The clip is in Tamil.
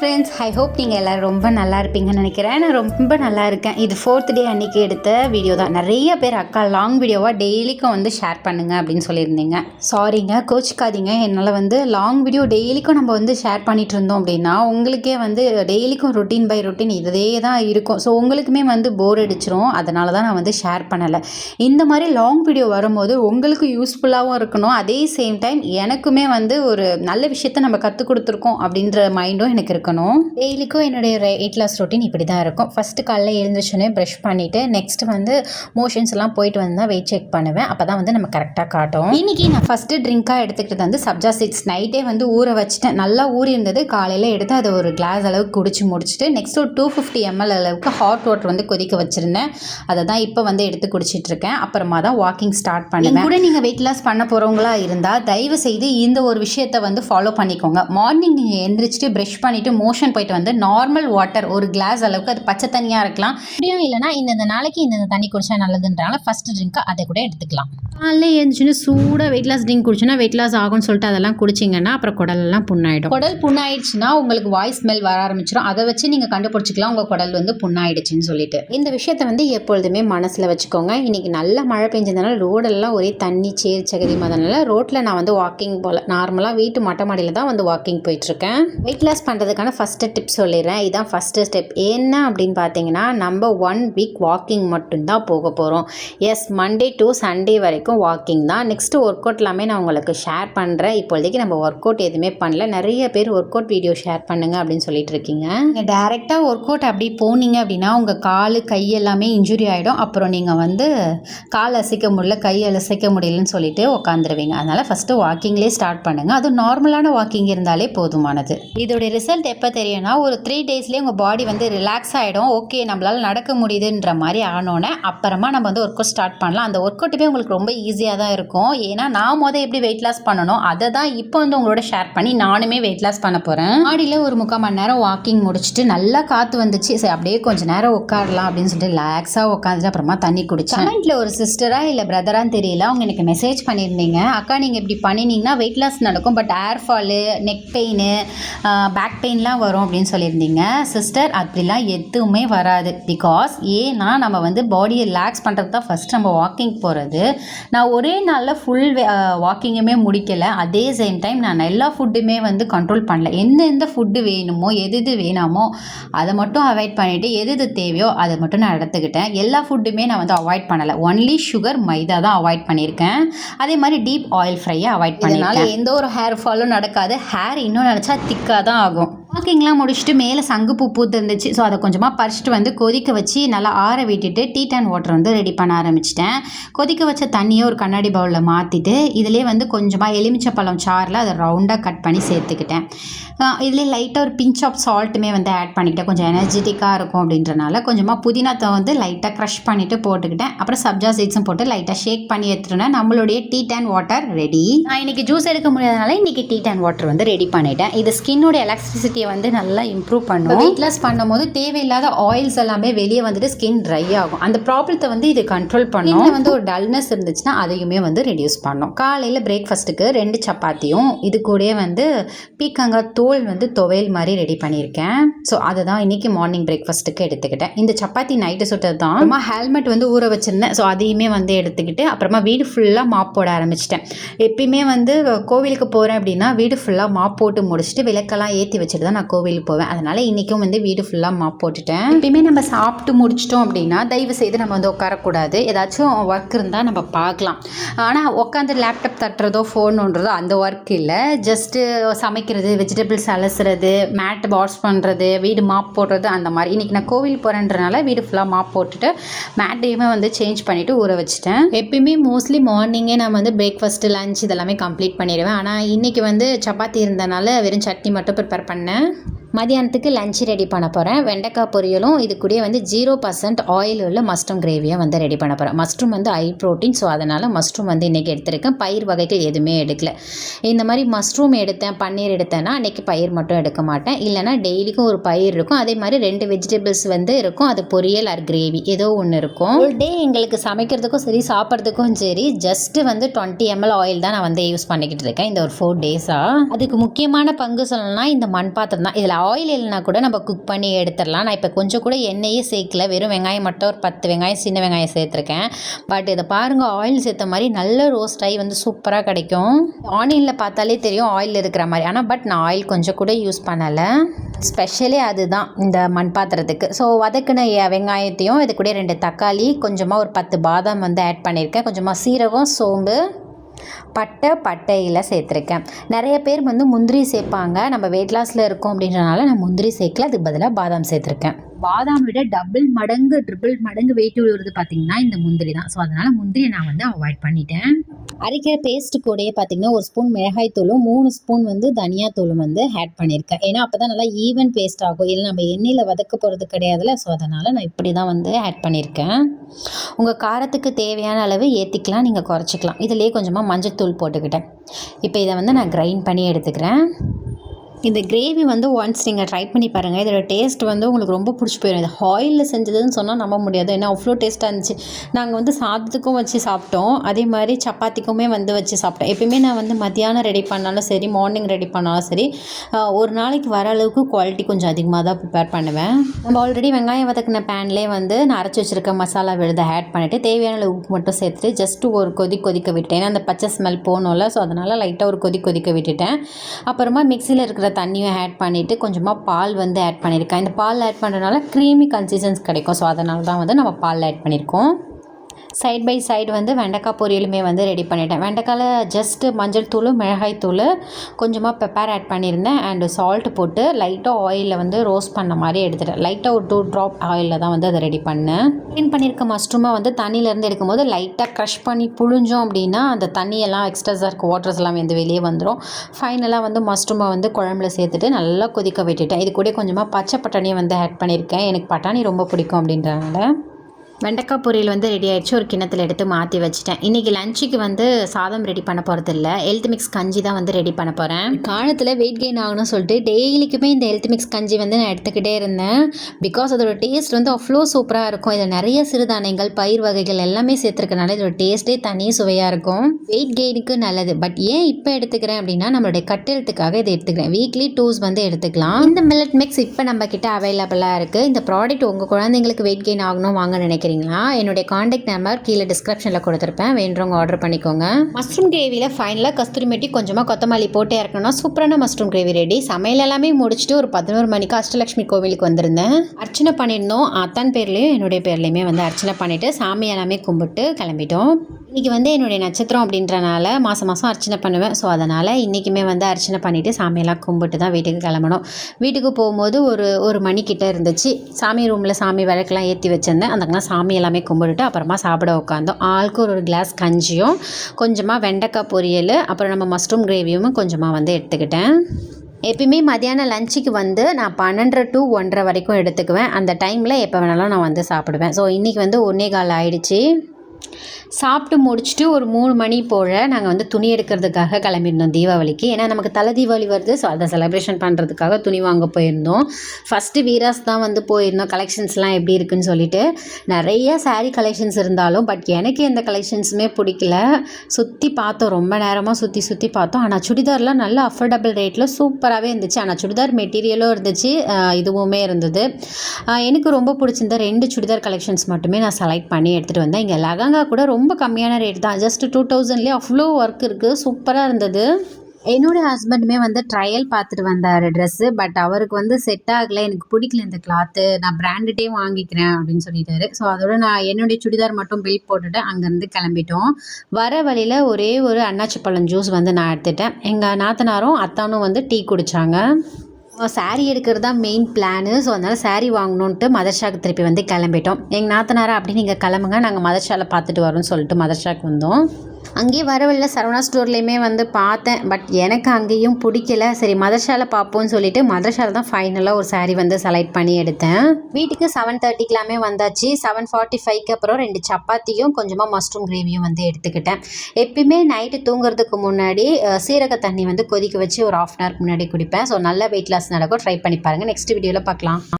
ஃப்ரெண்ட்ஸ் ஐ ஹோப் நீங்கள் எல்லோரும் ரொம்ப நல்லா இருப்பீங்கன்னு நினைக்கிறேன். நான் ரொம்ப நல்லா இருக்கேன். இது ஃபோர்த் டே அன்னைக்கு எடுத்த வீடியோ தான். நிறைய பேர் அக்கா லாங் வீடியோவாக டெய்லிக்கும் வந்து ஷேர் பண்ணுங்க அப்படின்னு சொல்லியிருந்தீங்க. சாரிங்க கோச்சிக்காதீங்க. என்னால் வந்து லாங் வீடியோ டெய்லிக்கும் நம்ம வந்து ஷேர் பண்ணிகிட்டு இருந்தோம் அப்படின்னா உங்களுக்கே வந்து டெய்லிக்கும் ரொட்டீன் பை ரொட்டீன் இதே தான் இருக்கும். ஸோ உங்களுக்குமே வந்து போர் அடிச்சிரும். அதனால தான் நான் வந்து ஷேர் பண்ணலை. இந்த மாதிரி லாங் வீடியோ வரும்போது உங்களுக்கு யூஸ்ஃபுல்லாகவும் இருக்கணும். அதே சேம் டைம் எனக்குமே வந்து ஒரு நல்ல விஷயத்த நம்ம கற்றுக் கொடுத்துருக்கோம் அப்படின்ற மைண்டும் எனக்கு இருக்கும் இருக்கணும் டெய்லிக்கும் என்னுடைய வெயிட் லாஸ் ரொட்டீன் இப்படி தான் இருக்கும். ஃபஸ்ட்டு காலைல எழுந்திரிச்சோன்னே ப்ரஷ் பண்ணிவிட்டு நெக்ஸ்ட் வந்து மோஷன்ஸ் எல்லாம் போயிட்டு வந்து வெயிட் செக் பண்ணுவேன். அப்போ தான் வந்து நம்ம கரெக்டாக காட்டும். இன்னைக்கு நான் ஃபஸ்ட்டு ட்ரிங்காக எடுத்துக்கிட்டது வந்து சப்ஜா சீட்ஸ் நைட்டே வந்து ஊற வச்சுட்டேன். நல்லா ஊறி இருந்தது காலையில் எடுத்து அதை ஒரு கிளாஸ் அளவுக்கு குடிச்சு முடிச்சுட்டு நெக்ஸ்ட் ஒரு டூ ஃபிஃப்டி எம்எல் அளவுக்கு ஹாட் வாட்டர் வந்து கொதிக்க வச்சுருந்தேன். அதை தான் இப்போ வந்து எடுத்து குடிச்சிட்டு இருக்கேன். அப்புறமா தான் வாக்கிங் ஸ்டார்ட் பண்ணுவேன். கூட நீங்கள் வெயிட் லாஸ் பண்ண போகிறவங்களா இருந்தால் தயவு செய்து இந்த ஒரு விஷயத்தை வந்து ஃபாலோ பண்ணிக்கோங்க. மார்னிங் நீங்கள் எந்திரிச்சிட்டு ப்ரஷ் பண்ணிவிட்டு மோஷன் போயிட்டு வந்து நார்மல் வாட்டர் ஒரு கிளாஸ் அளவுக்கு அது பச்சை தண்ணியாக இருக்கலாம். அப்படியும் இல்லைனா இந்தந்த நாளைக்கு இந்தந்த தண்ணி குடிச்சா நல்லதுன்றனால ஃபஸ்ட்டு ட்ரிங்க்காக அதை கூட எடுத்துக்கலாம். காலைல எழுந்துச்சுன்னு சூடாக வெயிட் லாஸ் ட்ரிங்க் குடிச்சுன்னா வெயிட் லாஸ் ஆகும்னு சொல்லிட்டு அதெல்லாம் குடிச்சிங்கன்னா அப்புறம் குடலெல்லாம் புண்ணாயிடும். குடல் புண்ணாயிடுச்சுன்னா உங்களுக்கு வாய்ஸ் ஸ்மெல் வர ஆரம்பிச்சிடும் அதை வச்சு நீங்கள் கண்டுபிடிச்சிக்கலாம். உங்கள் குடல் வந்து புண்ணாயிடுச்சுன்னு சொல்லிட்டு. இந்த விஷயத்தை வந்து எப்பொழுதுமே மனசில் வச்சுக்கோங்க. இன்னைக்கு நல்ல மழை பெஞ்சதுனால ரோடெல்லாம் ஒரே தண்ணி சேர் சகதி அதனால ரோட்டில் நான் வந்து வாக்கிங் போகல நார்மலாக வீட்டு மொட்டை மாடியில் தான் வந்து வாக்கிங் போயிட்டுருக்கேன் வெயிட் லாஸ் பண்ணுறதுக்கான ஃபஸ்ட்டு டிப் சொல்லிடுறேன். இதுதான் ஃபஸ்ட்டு ஸ்டெப் என்ன அப்படின்னு பார்த்தீங்கன்னா நம்ம ஒன் வீக் வாக்கிங் மட்டும்தான் போக போகிறோம் எஸ் மண்டே டு சண்டே வரைக்கும் வாக்கிங் தான். நெக்ஸ்ட்டு ஒர்க் அவுட் எல்லாமே நான் உங்களுக்கு ஷேர் பண்ணுறேன் இப்போதைக்கு நம்ம ஒர்க் அவுட் எதுவுமே பண்ணல. நிறைய பேர் ஒர்க் அவுட் வீடியோ ஷேர் பண்ணுங்க அப்படின்னு சொல்லிட்டு இருக்கீங்க. நீங்கள் டேரெக்டாக ஒர்க் அவுட் அப்படி போனீங்க அப்படின்னா உங்கள் கால் கை எல்லாமே இன்ஜுரி ஆகிடும் அப்புறம் நீங்கள் வந்து கால் அசைக்க முடியல கை அசைக்க முடியலன்னு சொல்லிட்டு உட்காந்துருவீங்க அதனால் ஃபஸ்ட்டு வாக்கிங்லேயே ஸ்டார்ட் பண்ணுங்கள் அதுவும் நார்மலான வாக்கிங் இருந்தாலே போதுமானது. இதோடைய ரிசல்ட் எப்போ தெரியும்னா ஒரு த்ரீ டேஸ்லேயே உங்கள் பாடி வந்து ரிலாக்ஸ் ஆகிடும் ஓகே நம்மளால் நடக்க முடியுதுன்ற மாதிரி ஆனோடனே அப்புறமா நம்ம வந்து ஒர்க் அவுட் ஸ்டார்ட் பண்ணலாம். அந்த ஒர்க் அவுட்டுமே உங்களுக்கு ரொம்ப ஈஸியாக தான் இருக்கும். ஏன்னா நான் மொதல் எப்படி வெயிட் லாஸ் பண்ணணும் அதை தான் இப்போ வந்து உங்களோட ஷேர் பண்ணி நானுமே வெயிட் லாஸ் பண்ண போகிறேன் மாடியில் ஒரு முக்கால் மணி நேரம் வாக்கிங் முடிச்சுட்டு நல்லா காற்று வந்துச்சு. சரி அப்படியே கொஞ்சம் நேரம் உட்காரலாம் அப்படின்னு சொல்லிட்டு ரிலாக்ஸாக உட்காந்துட்டு அப்புறமா தண்ணி குடிச்சேன். கமெண்ட்டில் ஒரு சிஸ்டரா இல்லை பிரதரான்னு தெரியல அவங்க எனக்கு மெசேஜ் பண்ணியிருந்தீங்க. அக்கா நீங்கள் இப்படி பண்ணினீங்கன்னா வெயிட் லாஸ் நடக்கும். But hair fall neck pain back pain பெயின்லாம் வரும் அப்படின்னு சொல்லியிருந்தீங்க. சிஸ்டர் அப்படிலாம் எதுவுமே வராது. பிகாஸ் ஏன்னா நம்ம வந்து பாடியை ரிலாக்ஸ் பண்ணுறது தான் ஃபஸ்ட் நம்ம வாக்கிங் போகிறது நான் ஒரே நாளில் ஃபுல் வாக்கிங்குமே முடிக்கலை. அதே சேம் டைம் நான் எல்லா ஃபுட்டுமே வந்து கண்ட்ரோல் பண்ணல. எந்தெந்த ஃபுட்டு வேணுமோ எது எது வேணாமோ அதை மட்டும் அவாய்ட் பண்ணிவிட்டு எது எது தேவையோ அதை மட்டும் நான் எடுத்துக்கிட்டேன். எல்லா ஃபுட்டுமே நான் வந்து அவாய்ட் பண்ணலை. ஒன்லி சுகர் மைதா தான் அவாய்ட் பண்ணியிருக்கேன். அதே மாதிரி டீப் ஆயில் ஃப்ரையை அவாய்ட் பண்ணியிருக்கேன். எந்த ஒரு ஹேர் ஃபாலும் நடக்காது. ஹேர் இன்னும் நினச்சா திக்காக தான் ஆகும். வாக்கிங்லாம் முடிச்சுட்டு மேலே சங்குப்பூ பூத்து இருந்துச்சு ஸோ அதை கொஞ்சமாக பறிச்சுட்டு வந்து கொதிக்க வச்சு நல்லா ஆற விட்டுட்டு டீ டேன் வாட்டர் வந்து ரெடி பண்ண ஆரம்பிச்சிட்டேன். கொதிக்க வச்ச தண்ணியை ஒரு கண்ணாடி பவுலில் மாற்றிட்டு இதிலே வந்து கொஞ்சமாக எலுமிச்சப்பழம் சாறில் அதை ரவுண்டாக கட் பண்ணி சேர்த்துக்கிட்டேன். இதிலே லைட்டாக ஒரு பிஞ்ச் ஆஃப் சால்ட்டுமே வந்து ஆட் பண்ணிக்கிட்டேன். கொஞ்சம் எனர்ஜெட்டிக்காக இருக்கும் அப்படின்றனால கொஞ்சமாக புதினாத்தை வந்து லைட்டாக க்ரஷ் பண்ணிவிட்டு போட்டுக்கிட்டேன். அப்புறம் சப்ஜா சீட்ஸும் போட்டு லைட்டாக ஷேக் பண்ணி எடுத்துட்டேன். நம்மளுடைய டீ டேன் வாட்டர் ரெடி நான் இன்றைக்கி ஜூஸ் எடுக்க முடியாதனால இன்றைக்கி டீ டேன் வாட்டர் வந்து ரெடி பண்ணிட்டேன். இது ஸ்கின்னோட எலக்ட்ரிசிட்டியை வந்து நல்லா இம்ப்ரூவ் பண்ணும். வெயிட் லாஸ் பண்ணும்போது தேவையில்லாத ஆயில்ஸ் எல்லாமே வெளியே வந்துட்டு ஸ்கின் ட்ரை ஆகும். அந்த ப்ராப்ளத்தை வந்து இது கண்ட்ரோல் பண்ணும். இதுல வந்து ஒரு டல்னஸ் இருந்துச்சுன்னா அதையுமே வந்து ரெடியூஸ் பண்ணும். காலையில் பிரேக்ஃபாஸ்ட்டுக்கு ரெண்டு சப்பாத்தியும் இது கூடயே வந்து பீக்கங்காய் தோல் வந்து துவையல் மாதிரி ரெடி பண்ணியிருக்கேன். ஸோ அதை தான் இன்றைக்கி மார்னிங் பிரேக்ஃபாஸ்ட்டுக்கு எடுத்துக்கிட்டேன். இந்த சப்பாத்தி நைட்டு சுட்டது தான் அப்புறமா ஹெல்மெட் வந்து ஊற வச்சுருந்தேன். ஸோ அதையுமே வந்து எடுத்துக்கிட்டு அப்புறமா வீடு ஃபுல்லாக மாப் போட ஆரம்பிச்சிட்டேன். எப்பயுமே வந்து கோவிலுக்கு போகிறேன் அப்படின்னா வீடு ஃபுல்லாக மாப் போட்டு முடிச்சுட்டு விளக்கெல்லாம் ஏற்றி வச்சுட்டு தான் நான் கோவிலுக்கு போவேன். அதனால் இன்றைக்கும் வந்து வீடு ஃபுல்லாக மாப் போட்டுட்டேன். எப்பயுமே நம்ம சாப்பிட்டு முடிச்சிட்டோம் அப்படின்னா தயவு செய்து நம்ம வந்து உட்காரக்கூடாது. ஏதாச்சும் ஒர்க் இருந்தால் நம்ம பார்க்கலாம். ஆனால் உட்காந்து லேப்டாப் தட்டுறதோ ஃபோனுன்றதோ அந்த ஒர்க் இல்லை. ஜஸ்ட்டு சமைக்கிறது வெஜிடபிள்ஸ் அலசுறது மேட் வாஷ் பண்ணுறது வீடு மாப் போடுறது அந்த மாதிரி. இன்றைக்கி நான் கோவில் போகிறேன்றனால வீடு ஃபுல்லாக மாப் போட்டுட்டு மேட்டையுமே வந்து சேஞ்ச் பண்ணிவிட்டு ஊற வச்சுட்டேன். எப்பயுமே மோஸ்ட்லி மார்னிங்கே நான் வந்து பிரேக்ஃபாஸ்ட்டு லஞ்ச் இதெல்லாமே கம்ப்ளீட் பண்ணிடுவேன். ஆனால் இன்றைக்கி வந்து சப்பாத்தி இருந்தனால வெறும் சட்னி மட்டும் ப்ரிப்பேர் பண்ணேன். மதியானத்துக்கு லஞ்ச் ரெடி பண்ண போகிறேன் வெண்டைக்காய் பொரியலும் இது கூடயே வந்து ஜீரோ பர்சன்ட் ஆயில் உள்ள மஸ்ட்ரூம் கிரேவியை வந்து ரெடி பண்ண போகிறேன் மஸ்ரூம் வந்து ஹை ப்ரோட்டீன் ஸோ அதனால் மஸ்ரூம் வந்து இன்றைக்கி எடுத்திருக்கேன். பயிர் வகைகள் எதுவுமே எடுக்கல. இந்த மாதிரி மஸ்ரூம் எடுத்தேன் பன்னீர் எடுத்தேன்னா அன்றைக்கி பயிர் மட்டும் எடுக்க மாட்டேன். இல்லைனா டெய்லிக்கும் ஒரு பயிர் இருக்கும். அதே மாதிரி ரெண்டு வெஜிடபிள்ஸ் வந்து இருக்கும். அது பொரியல் ஆர் கிரேவி ஏதோ ஒன்று இருக்கும். ஒரு டே எங்களுக்கு சமைக்கிறதுக்கும் சரி சாப்பிட்றதுக்கும் சரி ஜஸ்ட்டு வந்து டுவெண்ட்டி எம்எல் ஆயில் தான் நான் வந்து யூஸ் பண்ணிக்கிட்டு இருக்கேன். இந்த ஒரு ஃபோர் டேஸாக அதுக்கு முக்கியமான பங்கு சொல்லணும்னா இந்த மண் பாத்திரம் தான் இதில் ஆயில் இல்லைனா கூட நம்ம குக் பண்ணி எடுத்துடலாம். நான் இப்போ கொஞ்சம் கூட எண்ணெயே சேர்க்கல. வெறும் வெங்காயம் மட்டும் ஒரு பத்து வெங்காயம் சின்ன வெங்காயம் சேர்த்துருக்கேன். பட் இதை பாருங்கள் ஆயில் சேர்த்த மாதிரி நல்ல ரோஸ்ட் ஆகி வந்து சூப்பராக கிடைக்கும். ஆனியனில் பார்த்தாலே தெரியும் ஆயில் இருக்கிற மாதிரி. ஆனால் பட் நான் ஆயில் கொஞ்சம் கூட யூஸ் பண்ணலை. ஸ்பெஷலி அதுதான் இந்த மண் பாத்திரத்துக்கு. ஸோ வதக்கின எ- வெங்காயத்தையும் இது கூட ரெண்டு தக்காளி கொஞ்சமாக ஒரு பத்து பாதாம் வந்து ஆட் பண்ணியிருக்கேன். கொஞ்சமாக சீரகம் சோம்பு பட்டை பட்டையில் சேர்த்துருக்கேன். நிறைய பேர் வந்து முந்திரி சேர்ப்பாங்க. நம்ம வெயிட் லாஸில் இருக்கோம் அப்படின்றனால நான் முந்திரி சேர்க்கல. அதுக்கு பதிலாக பாதாம் சேர்த்துருக்கேன். பாதாம் விட டபுள் மடங்கு ட்ரிபிள் மடங்கு வெயிட் விழுவுறது பார்த்தீங்கன்னா இந்த முந்திரி தான். ஸோ அதனால் முந்திரியை நான் வந்து அவாய்ட் பண்ணிட்டேன். அரைக்கிற பேஸ்ட் கூடயே பார்த்தீங்கன்னா ஒரு ஸ்பூன் மிளகாய் தூளும் மூணு ஸ்பூன் வந்து தனியா தூளும் வந்து ஆட் பண்ணியிருக்கேன். ஏன்னா அப்போ தான் நல்லா ஈவன் பேஸ்ட் ஆகும். இல்லை நம்ம எண்ணெயில் வதக்க போகிறது கிடையாதுல ஸோ அதனால் நான் இப்படி தான் வந்து ஆட் பண்ணியிருக்கேன். உங்கள் காரத்துக்கு தேவையான அளவு ஏற்றிக்கலாம் நீங்கள் குறைச்சிக்கலாம். இதுலேயே கொஞ்சமாக மஞ்சத்தூள் போட்டுக்கிட்டேன். இப்போ இதை வந்து நான் கிரைண்ட் பண்ணி எடுத்துக்கிறேன். இந்த கிரேவி வந்து ஒன்ஸ் நீங்கள் ட்ரை பண்ணி பாருங்கள் இதோட டேஸ்ட் வந்து உங்களுக்கு ரொம்ப பிடிச்சி போயிடும் இது ஆயிலில் செஞ்சதுன்னு சொன்னால் நம்ப முடியாது. ஏன்னா அவ்வளோ டேஸ்ட்டாக இருந்துச்சு. நாங்கள் வந்து சாதத்துக்கும் வச்சு சாப்பிட்டோம். அதே மாதிரி சப்பாத்திக்குமே வந்து வச்சு சாப்பிட்டோம். எப்பயுமே நான் வந்து மத்தியானம் ரெடி பண்ணாலும் சரி மார்னிங் ரெடி பண்ணாலும் சரி ஒரு நாளைக்கு வர அளவுக்கு குவாலிட்டி கொஞ்சம் அதிகமாக தான் ப்ரிப்பேர் பண்ணுவேன். நம்ம ஆல்ரெடி வெங்காயம் வதக்கின பேன்லேயே வந்து நான் அரைச்சி வச்சிருக்க மசாலா விழுதை ஆட் பண்ணிவிட்டு தேவையான அளவு உப்பு மட்டும் சேர்த்துட்டு ஜஸ்ட்டு ஒரு கொதி கொதிக்க விட்டேன் ஏன்னா அந்த பச்சை ஸ்மெல் போகணும்ல ஸோ அதனால் லைட்டாக ஒரு கொதி கொதிக்க விட்டுட்டேன். அப்புறமா மிக்சியில் இருக்கிற தண்ணியும் ஆட் பண்ணிவிட்டு கொஞ்சமாக பால் வந்து ஆட் பண்ணியிருக்கேன். இந்த பால் ஆட் பண்ணுறதுனால க்ரீமி கன்சிஸ்டன்ஸ் கிடைக்கும். ஸோ அதனால தான் வந்து நம்ம பால் ஆட் பண்ணியிருக்கோம். சைட் பை சைடு வந்து வெண்டைக்காய் பொரியலுமே வந்து ரெடி பண்ணிட்டேன். வெண்டைக்காயில் ஜஸ்ட்டு மஞ்சள் தூள் மிளகாய் தூள் கொஞ்சமாக பெப்பர் ஆட் பண்ணியிருந்தேன். அண்டு சால்ட் போட்டு லைட்டாக ஆயிலில் வந்து ரோஸ்ட் பண்ண மாதிரி எடுத்துட்டேன். லைட்டாக ஒரு டூ ட்ராப் ஆயிலில் தான் வந்து அதை ரெடி பண்ணேன். க்ளீன் பண்ணியிருக்க மஷ்ரூமை வந்து தண்ணியிலேருந்து எடுக்கும்போது லைட்டாக க்ரஷ் பண்ணி புழிஞ்சோம் அப்படின்னா அந்த தண்ணியெல்லாம் எக்ஸ்ட்ராஸாக இருக்க வாட்டர்ஸ் எல்லாம் வந்து வெளியே வந்துடும் ஃபைனலாக வந்து மஷ்ரூமை வந்து குழம்புல சேர்த்துட்டு நல்லா கொதிக்க விட்டுட்டேன். இது கூட கொஞ்சமாக பச்சை பட்டாணியை வந்து ஆட் பண்ணியிருக்கேன். எனக்கு பட்டாணி ரொம்ப பிடிக்கும் அப்படின்றனால வெண்டைக்காய் பொரியல் வந்து ரெடி ஆகிடுச்சு ஒரு கிண்ணத்தில் எடுத்து மாற்றி வச்சுட்டேன். இன்றைக்கி லஞ்சுக்கு வந்து சாதம் ரெடி பண்ண போகிறது இல்லை ஹெல்த் மிக்ஸ் கஞ்சி தான் வந்து ரெடி பண்ண போகிறேன் காலத்தில் வெயிட் கெயின் ஆகணும்னு சொல்லிட்டு டெய்லிக்குமே இந்த ஹெல்த் மிக்ஸ் கஞ்சி வந்து நான் எடுத்துக்கிட்டே இருந்தேன். பிகாஸ் அதோட டேஸ்ட் வந்து அவ்வளோ சூப்பராக இருக்கும். இதில் நிறைய சிறுதானியங்கள் பயிர் வகைகள் எல்லாமே சேர்த்துருக்கனால இதோட டேஸ்ட்டே தனி சுவையாக இருக்கும். வெயிட் கெயினுக்கு நல்லது. பட் ஏன் இப்போ எடுத்துக்கிறேன் அப்படின்னா நம்மளுடைய கட்டெழுத்துக்காக இதை எடுத்துக்கிறேன். வீக்லி டூஸ் வந்து எடுத்துக்கலாம். இந்த மில்லட் மிக்ஸ் இப்போ நம்ம கிட்ட அவைலபிளாக இருக்குது இந்த ப்ராடக்ட் உங்கள் குழந்தைங்களுக்கு வெயிட் கெயின் ஆகணும் வாங்க நினைக்கிறேன் நினைக்கிறீங்களா என்னுடைய காண்டாக்ட் நம்பர் கீழே டிஸ்கிரிப்ஷனில் கொடுத்துருப்பேன். வேண்டவங்க ஆர்டர் பண்ணிக்கோங்க. மஷ்ரூம் கிரேவியில் ஃபைனலாக கஸ்தூரி மெட்டி கொஞ்சமாக கொத்தமல்லி போட்டு இறக்கணும்னா சூப்பரான மஷ்ரூம் கிரேவி ரெடி சமையல் எல்லாமே முடிச்சுட்டு ஒரு பதினோரு மணிக்கு அஷ்டலட்சுமி கோவிலுக்கு வந்திருந்தேன். அர்ச்சனை பண்ணியிருந்தோம். அத்தான் பேர்லேயும் என்னுடைய பேர்லேயுமே வந்து அர்ச்சனை பண்ணிவிட்டு சாமி எல்லாமே கும்பிட்டு கிளம்பிட்டோம். இன்றைக்கி வந்து என்னுடைய நட்சத்திரம் அப்படின்றனால மாதம் மாதம் அர்ச்சனை பண்ணுவேன். ஸோ அதனால் இன்றைக்குமே வந்து அர்ச்சனை பண்ணிவிட்டு சாமியெல்லாம் கும்பிட்டு தான் வீட்டுக்கு கிளம்பணும். வீட்டுக்கு போகும்போது ஒரு ஒரு மணிக்கிட்ட இருந்துச்சு. சாமி ரூமில் சாமி விளக்கெல்லாம் ஏற்றி வச்சிருந்தேன். அதுக்கெல்லாம் சாமி எல்லாமே கும்பிட்டுட்டு அப்புறமா சாப்பிட உட்காந்தோம் ஆளுக்கு ஒரு ஒரு கிளாஸ் கஞ்சியும் கொஞ்சமாக வெண்டைக்காய் பொரியல் அப்புறம் நம்ம மஷ்ரூம் கிரேவியும் கொஞ்சமாக வந்து எடுத்துக்கிட்டேன். எப்பயுமே மதியானம் லஞ்சுக்கு வந்து நான் பன்னெண்டரை டு ஒன்றரை வரைக்கும் எடுத்துக்குவேன். அந்த டைமில் எப்போ வேணாலும் நான் வந்து சாப்பிடுவேன். ஸோ இன்றைக்கி வந்து ஒன்றே கால் ஆயிடுச்சு. சாப்பிட்டு முடிச்சுட்டு ஒரு மூணு மணி போல் நாங்கள் வந்து துணி எடுக்கிறதுக்காக கிளம்பியிருந்தோம் தீபாவளிக்கு. ஏன்னா நமக்கு தலை தீபாவளி வருது. ஸோ அதை செலிப்ரேஷன் பண்ணுறதுக்காக துணி வாங்க போயிருந்தோம். ஃபஸ்ட்டு வீராஸ் தான் வந்து போயிருந்தோம். கலெக்ஷன்ஸ்லாம் எப்படி இருக்குன்னு சொல்லிட்டு. நிறைய சாரீ கலெக்ஷன்ஸ் இருந்தாலும் பட் எனக்கு எந்த கலெக்ஷன்ஸுமே பிடிக்கல. சுற்றி பார்த்தோம். ரொம்ப நேரமாக சுற்றி சுற்றி பார்த்தோம். ஆனால் சுடிதார்லாம் நல்ல அஃபோர்டபுள் ரேட்டில் சூப்பராகவே இருந்துச்சு. ஆனால் சுடிதார் மெட்டீரியலும் இருந்துச்சு. இதுவுமே இருந்தது. எனக்கு ரொம்ப பிடிச்சிருந்த ரெண்டு சுடிதார் கலெக்ஷன்ஸ் மட்டுமே நான் செலக்ட் பண்ணி எடுத்துகிட்டு வந்தேன். இங்கே லெகங்கா கூட ரொம்ப கம்மியான ரேட் தான். ஜஸ்ட் டூ தௌசண்ட்லேயே அவ்வளோ ஒர்க் இருக்குது சூப்பராக இருந்தது. என்னுடைய ஹஸ்பண்டுமே வந்து ட்ரையல் பார்த்துட்டு வந்தார் ட்ரெஸ்ஸு பட் அவருக்கு வந்து செட் ஆகலை. எனக்கு பிடிக்கல இந்த கிளாத்து நான் பிராண்டடே வாங்கிக்கிறேன் அப்படின்னு சொல்லிட்டாரு. ஸோ அதோட நான் என்னுடைய சுடிதார் மட்டும் பில் போட்டுட்டு அங்கேருந்து கிளம்பிட்டோம். வர வழியில் ஒரே ஒரு அன்னாச்சி பழம் ஜூஸ் வந்து நான் எடுத்துட்டேன். எங்கள் நாத்தனாரும் அத்தானும் வந்து டீ குடித்தாங்க சாரீ எடுக்கிறது தான் மெயின் பிளானு ஸோ அதனால் சாரீ வாங்கணுன்ட்டு மதர்ஷாக்கு திருப்பி வந்து கிளம்பிட்டோம். எங்கள் நாத்தனாரா அப்படி நீங்கள் கிளம்புங்க. நாங்கள் மதர்ஷாவில் பார்த்துட்டு வரோம்னு சொல்லிட்டு மதர்ஷாக்கு வந்தோம். அங்கேயே வரவில்ல சரவணா ஸ்டோர்லேயுமே வந்து பார்த்தேன். பட் எனக்கு அங்கேயும் பிடிக்கல. சரி மதர்ஷாவில் பார்ப்போம்னு சொல்லிட்டு மதர்ஷாவில் தான் ஃபைனலாக ஒரு saree வந்து செலக்ட் பண்ணி எடுத்தேன். வீட்டுக்கு செவன் தேர்ட்டிக்கெலாமே வந்தாச்சு. செவன் ஃபார்ட்டி ஃபைவ்க்கு அப்புறம் ரெண்டு சப்பாத்தியும் கொஞ்சமாக மஷ்ரூம் கிரேவியும் வந்து எடுத்துக்கிட்டேன். எப்பயுமே நைட்டு தூங்குறதுக்கு முன்னாடி சீரக தண்ணி வந்து கொதிக்க வச்சு ஒரு ஆஃப் அன் ஹவருக்கு முன்னாடி குடிப்பேன். ஸோ நல்ல வெயிட் லாஸ் நடக்கும். ட்ரை பண்ணி பாருங்கள் நெக்ஸ்ட் வீடியோவில் பார்க்கலாம்.